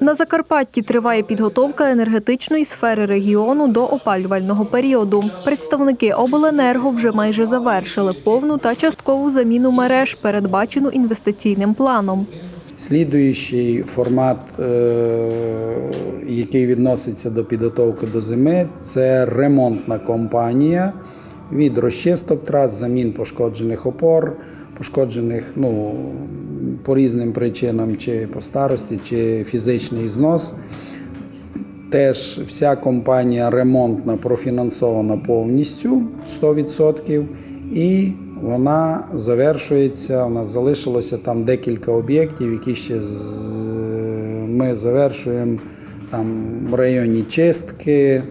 На Закарпатті триває підготовка енергетичної сфери регіону до опалювального періоду. Представники обленерго вже майже завершили повну та часткову заміну мереж, передбачену інвестиційним планом. Слідуючий формат, е, який відноситься до підготовки до зими, це ремонтна компанія від розчисток трас, замін пошкоджених опор, пошкоджених ну, по різним причинам, чи по старості, чи фізичний знос. Теж вся компанія ремонтна профінансована повністю 100%. І вона завершується. У нас залишилося там декілька об'єктів, які ще ми завершуємо там в районі чистки.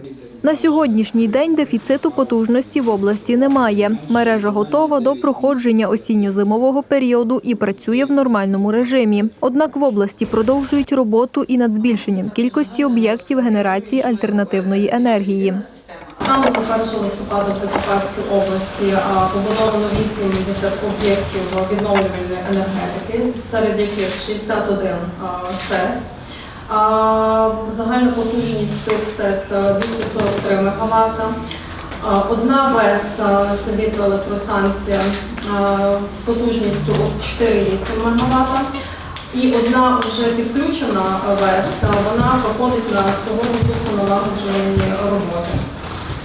На сьогоднішній день дефіциту потужності в області немає. Мережа готова до проходження осінньо-зимового періоду і працює в нормальному режимі. Однак в області продовжують роботу і над збільшенням кількості об'єктів генерації альтернативної енергії. Саме по 1 листопада в Закарпатській області побудовано 80 об'єктів відновлювальної енергетики, серед яких 61 а, СЕС. Загальна потужність цих СЕС а, 243 МВт. А, Одна ВЕС це вітроелектростанція потужністю 4,8 МВт. І одна вже підключена ВЕС, вона проходить на сьогодні налагоджені роботи.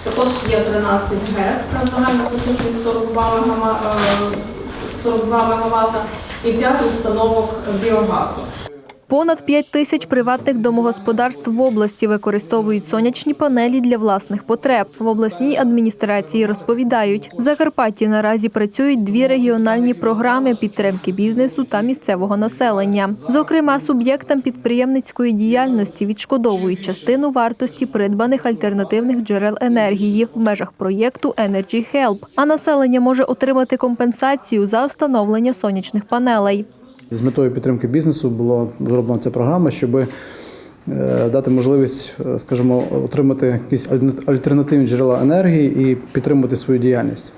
Також є 13 ГЕС, загальна потужність 42 МВт, 42 МВт і 5 установок біогазу. Понад 5 тисяч приватних домогосподарств в області використовують сонячні панелі для власних потреб. В обласній адміністрації розповідають, в Закарпатті наразі працюють дві регіональні програми підтримки бізнесу та місцевого населення. Зокрема, суб'єктам підприємницької діяльності відшкодовують частину вартості придбаних альтернативних джерел енергії в межах проєкту Energy Help, а населення може отримати компенсацію за встановлення сонячних панелей. З метою підтримки бізнесу була зроблена ця програма, щоб е, дати можливість, е, скажімо, отримати якісь альтернативні джерела енергії і підтримувати свою діяльність.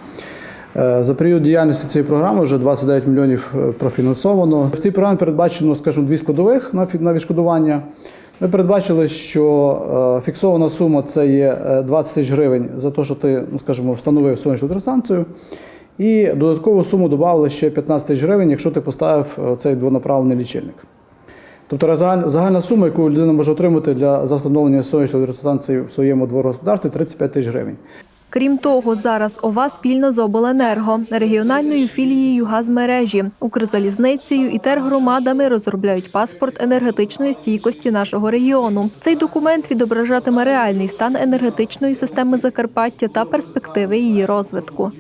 Е, За період діяльності цієї програми вже 29 мільйонів профінансовано. В цій програмі передбачено, скажімо, дві складових на відшкодування. Ми передбачили, що фіксована сума це є е, 20 тисяч гривень за те, що ти, ну, скажімо, встановив сонячну електростанцію. І додаткову суму додали ще 15 тисяч гривень, якщо ти поставив е, цей двонаправлений лічильник. Тобто загаль- загальна сума, яку людина може отримати для за встановлення сонячної електростанції в своєму дворогосподарстві 35 тисяч гривень. Крім того, зараз ОВА спільно з обленерго, регіональною філією газмережі, Укрзалізницею і тергромадами розробляють паспорт енергетичної стійкості нашого регіону. Цей документ відображатиме реальний стан енергетичної системи Закарпаття та перспективи її розвитку.